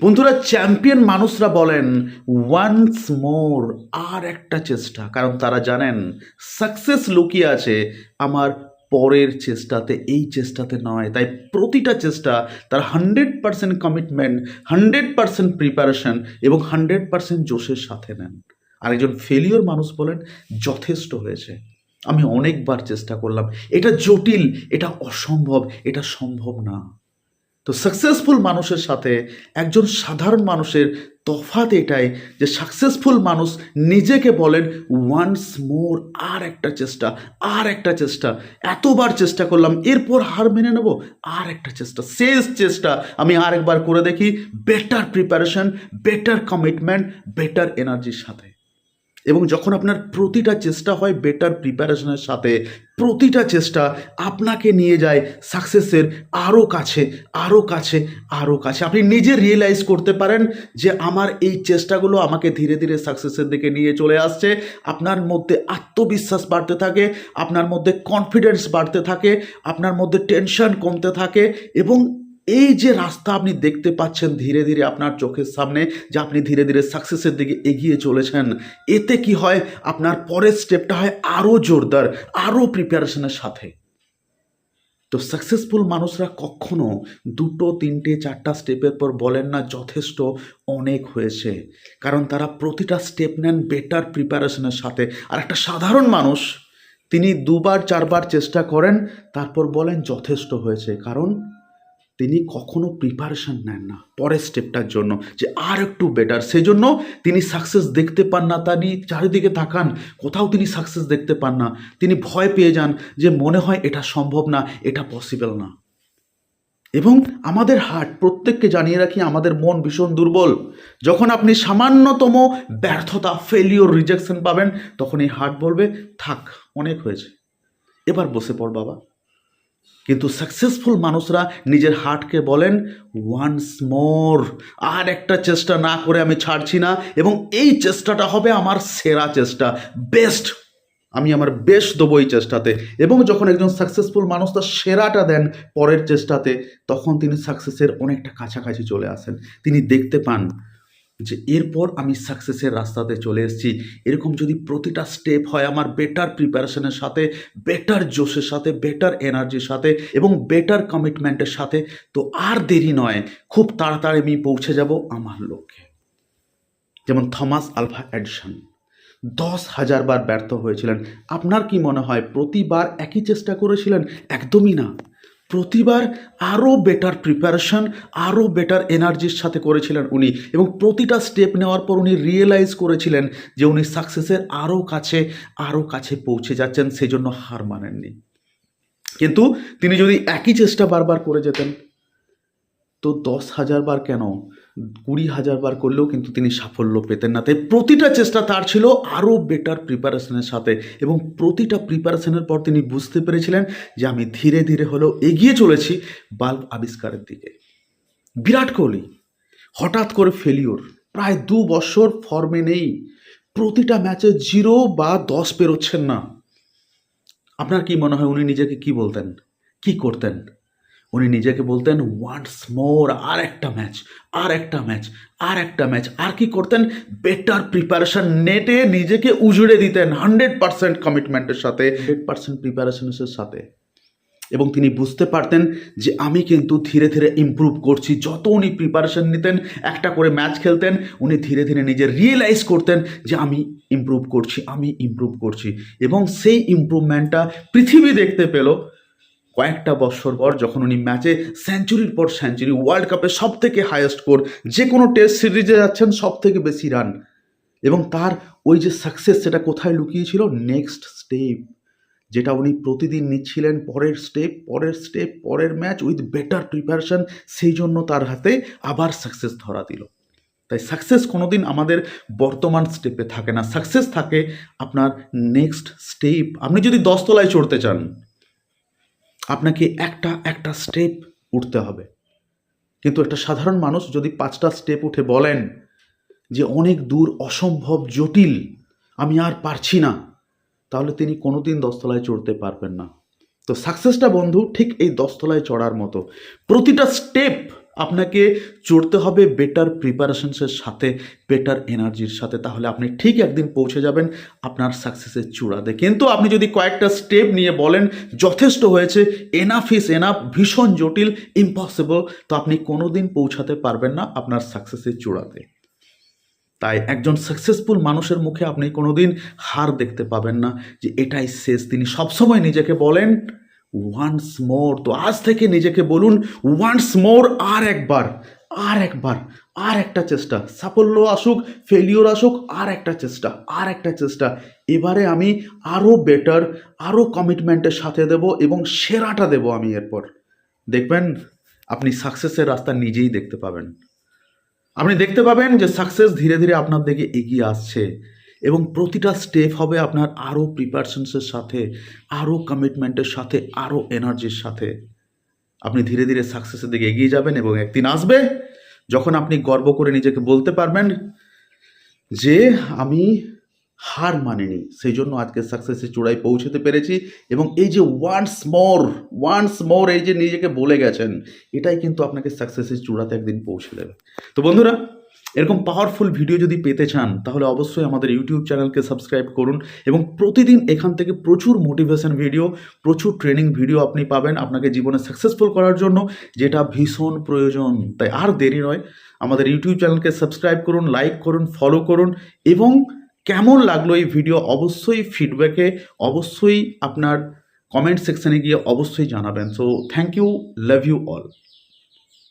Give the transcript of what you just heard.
বন্ধুরা চ্যাম্পিয়ন মানুষরা বলেন ওয়ান্স মোর আর একটা চেষ্টা। কারণ তারা জানেন সাকসেস লুকিয়ে আছে আমার পরের চেষ্টাতে, এই চেষ্টাতে নয়। তাই প্রতিটা চেষ্টা, তার hundred percent commitment hundred percent preparation এবং হান্ড্রেড পারসেন্ট জোশের সাথে নেন। আরেকজন ফেলিওর মানুষ বলেন, যথেষ্ট হয়েছে। আমি অনেকবার চেষ্টা করলাম। এটা জটিল, এটা অসম্ভব, এটা সম্ভব না। তো সাকসেসফুল মানুষের সাথে একজন সাধারণ মানুষের তফাৎ এটাই যে সাকসেসফুল মানুষ নিজেকে বলেন ওয়ান্স মোর আর একটা চেষ্টা, আর একটা চেষ্টা। এতবার চেষ্টা করলাম, এরপর হার মেনে নেব, আর একটা চেষ্টা, শেষ চেষ্টা। আমি আরেকবার করে দেখি better preparation better commitment better এনার্জির সাথে। এবং যখন আপনার প্রতিটা চেষ্টা হয় বেটার প্রিপারেশনের সাথে, প্রতিটা চেষ্টা আপনাকে নিয়ে যায় সাকসেসের আরও কাছে আরও কাছে আরও কাছে। আপনি নিজে রিয়েলাইজ করতে পারেন যে আমার এই চেষ্টাগুলো আমাকে ধীরে ধীরে সাকসেসের দিকে নিয়ে চলে আসছে। আপনার মধ্যে আত্মবিশ্বাস বাড়তে থাকে, আপনার মধ্যে কনফিডেন্স বাড়তে থাকে, আপনার মধ্যে টেনশন কমতে থাকে এবং এই যে রাস্তা আপনি দেখতে পাচ্ছেন ধীরে ধীরে আপনার চোখের সামনে, যে আপনি ধীরে ধীরে সাকসেসের দিকে এগিয়ে চলেছেন, এতে কি হয়? আপনার পরের স্টেপটা হয় আরও জোরদার আরও প্রিপারেশনের সাথে। তো সাকসেসফুল মানুষরা কখনো দুটো, তিনটে, চারটা স্টেপের পর বলেন না, যথেষ্ট অনেক হয়েছে। কারণ তারা প্রতিটা স্টেপ নেন বেটার প্রিপারেশনের সাথে। আর একটা সাধারণ মানুষ, তিনি দুবার, চারবার চেষ্টা করেন, তারপর বলেন যথেষ্ট হয়েছে। কারণ তিনি কখনো প্রিপারেশন নেন না। পরের স্টেপটার জন্য যে আর একটু বেটার সেজন্য তিনি সাকসেস দেখতে পান না তিনি চারিদিকে তাকান। কোথাও তিনি সাকসেস দেখতে পান না। তিনি ভয় পেয়ে যান যে মনে হয় এটা সম্ভব না, এটা পসিবল না। এবং আমাদের হার্ট প্রত্যেককে জানিয়ে রাখি, আমাদের মন ভীষণ দুর্বল। যখন আপনি সামান্যতম ব্যর্থতা ফেলিওর রিজেকশন পাবেন, তখন এই হার্ট বলবে, থাক, অনেক হয়েছে। এবার বসে পড় বাবা। কিন্তু সাকসেসফুল মানুষরা নিজের হার্টকে বলেন ওয়ান্স মোর আর একটা চেষ্টা না করে আমি ছাড়ছি না। এবং এই চেষ্টাটা হবে আমার সেরা চেষ্টা বেস্ট আমি আমার বেস্ট দেবো এই চেষ্টাতে। এবং যখন একজন সাকসেসফুল মানুষ তার সেরাটা দেন পরের চেষ্টাতে, তখন তিনি সাকসেসের অনেকটা কাছাকাছি চলে আসেন। তিনি দেখতে পান যে এরপর আমি সাকসেসের রাস্তাতে চলে এসেছি। এরকম যদি প্রতিটা স্টেপ হয় আমার বেটার প্রিপারেশনের সাথে বেটার জোশের সাথে বেটার এনার্জির সাথে এবং বেটার কমিটমেন্টের সাথে, তো আর দেরি নয়। খুব তাড়াতাড়ি আমি পৌঁছে যাব আমার লক্ষ্যে। যেমন থমাস আলফা এডিসন দশ হাজার বার ব্যর্থ হয়েছিলেন। আপনার কি মনে হয়, প্রতিবার একই চেষ্টা করেছিলেন? একদমই না। প্রতিবার আরও বেটার প্রিপারেশান আরও বেটার এনার্জির সাথে করেছিলেন উনি এবং প্রতিটা স্টেপ নেওয়ার পর উনি রিয়েলাইজ করেছিলেন যে উনি সাকসেসের আরও কাছে আরও কাছে পৌঁছে যাচ্ছেন, সেজন্য হার মানেননি। কিন্তু তিনি যদি একই চেষ্টা বারবার করে যেতেন, তো দশ হাজার বার কেন কুড়ি হাজার বার করলেও কিন্তু তিনি সাফল্য পেতেন না। তাই প্রতিটা চেষ্টা তার ছিল আরও বেটার প্রিপারেশনের সাথে এবং প্রতিটা প্রিপারেশনের পর তিনি বুঝতে পেরেছিলেন যে আমি ধীরে ধীরে হলেও এগিয়ে চলেছি বাল্ব আবিষ্কারের দিকে। বিরাট কোহলি, হঠাৎ করে ফেলিওর প্রায় দু বছর ফর্মে নেই। প্রতিটা ম্যাচে জিরো বা দশ পেরোচ্ছেন না। আপনার কি মনে হয় উনি নিজেকে কি বলতেন? কি করতেন? উনি নিজেকে বলতেন ওয়ান্স মোর আর একটা ম্যাচ আর একটা ম্যাচ আর একটা ম্যাচ। আর কি করতেন? বেটার প্রিপারেশন নেটে নিজেকে উজড়ে দিতেন হান্ড্রেড পার্সেন্ট কমিটমেন্টের সাথে হান্ড্রেড পার্সেন্ট প্রিপারেশনের সাথে। এবং তিনি বুঝতে পারতেন যে আমি কিন্তু ধীরে ধীরে ইমপ্রুভ করছি। যত উনি প্রিপারেশন নিতেন, একটা করে ম্যাচ খেলতেন, উনি ধীরে ধীরে নিজে রিয়েলাইজ করতেন যে আমি ইমপ্রুভ করছি, আমি ইমপ্রুভ করছি। এবং সেই ইমপ্রুভমেন্টটা পৃথিবী দেখতে পেল। কয়েকটা বছর পর যখন উনি ম্যাচে সেঞ্চুরির পর সেঞ্চুরি ওয়ার্ল্ড কাপে সব থেকে হায়েস্ট স্কোর যে কোনো টেস্ট সিরিজে যাচ্ছেন সব থেকে বেশি রান এবং তার ওই যে সাকসেস সেটা কোথায় লুকিয়েছিল? নেক্সট স্টেপ যেটা উনি প্রতিদিন নিচ্ছিলেন পরের স্টেপ পরের স্টেপ পরের ম্যাচ উইথ বেটার প্রিপারেশন সেই জন্য তার হাতে আবার সাকসেস ধরা দিল। তাই সাকসেস কোনোদিন আমাদের বর্তমান স্টেপে থাকে না। সাকসেস থাকে আপনার নেক্সট স্টেপ আপনি যদি দশতলায় চড়তে চান আপনাকে একটা একটা স্টেপ উঠতে হবে। কিন্তু একটা সাধারণ মানুষ যদি পাঁচটা স্টেপ উঠে বলেন যে অনেক দূর অসম্ভব জটিল, আমি আর পারছি না, তাহলে তিনি কোনো দিন দশতলায় চড়তে পারবেন না। তো সাকসেসটা বন্ধু ঠিক এই দশতলায় চড়ার মতো। প্রতিটা স্টেপ আপনাকে চড়তে হবে বেটার প্রিপারেশনসের সাথে বেটার এনার্জির সাথে। তাহলে আপনি ঠিক একদিন পৌঁছে যাবেন আপনার সাকসেসের চূড়াতে। কিন্তু আপনি যদি কয়েকটা স্টেপ নিয়ে বলেন, যথেষ্ট হয়েছে এনাফ ইস এনাফ ভীষণ জটিল ইম্পসিবল তো আপনি কোনো দিন পৌঁছাতে পারবেন না আপনার সাকসেসের চূড়াতে। তাই একজন সাকসেসফুল মানুষের মুখে আপনি কোনোদিন হার দেখতে পাবেন না যে এটাই শেষ। তিনি সবসময় নিজেকে বলেন ওয়ান্স মোর তো আজ থেকে নিজেকে বলুন ওয়ান্স মোর আর একবার আর একবার, আর একটা চেষ্টা। সাফল্য আসুক ফেলিওর আসুক, আর একটা চেষ্টা, আর একটা চেষ্টা। এবারে আমি আরও বেটার আরও কমিটমেন্টের সাথে দেব এবং সেরাটা দেব আমি এরপর। দেখবেন, আপনি সাকসেসের রাস্তা নিজেই দেখতে পাবেন। আপনি দেখতে পাবেন যে সাকসেস ধীরে ধীরে আপনার দিকে এগিয়ে আসছে। এবং প্রতিটা স্টেপ হবে আপনার আরও প্রিপারেশনসের সাথে আরও কমিটমেন্টের সাথে আরও এনার্জির সাথে। আপনি ধীরে ধীরে সাকসেসের দিকে এগিয়ে যাবেন এবং একদিন আসবে যখন আপনি গর্ব করে নিজেকে বলতে পারবেন যে, আমি হার মানিনি, সেই জন্য আজকে সাকসেসের চূড়ায় পৌঁছতে পেরেছি। এবং এই যে ওয়ান্স মোর ওয়ান্স মোর এই যে নিজেকে বলে গেছেন, এটাই কিন্তু আপনাকে সাকসেসের চূড়াতে একদিন পৌঁছে দেবে। তো বন্ধুরা এরকম পাওয়ারফুল ভিডিও যদি পেতে চান, তাহলে অবশ্যই আমাদের ইউটিউব চ্যানেলকে সাবস্ক্রাইব করুন এবং প্রতিদিন এখান থেকে প্রচুর মোটিভেশন ভিডিও প্রচুর ট্রেনিং ভিডিও আপনি পাবেন আপনাকে জীবনে সাকসেসফুল করার জন্য, যেটা ভীষণ প্রয়োজন। তাই আর দেরি নয়, আমাদের ইউটিউব চ্যানেলকে সাবস্ক্রাইব করুন লাইক করুন ফলো করুন এবং কেমন লাগল এই ভিডিও অবশ্যই ফিডব্যাকে অবশ্যই আপনার কমেন্ট সেকশানে গিয়ে অবশ্যই জানাবেন। So thank you love you all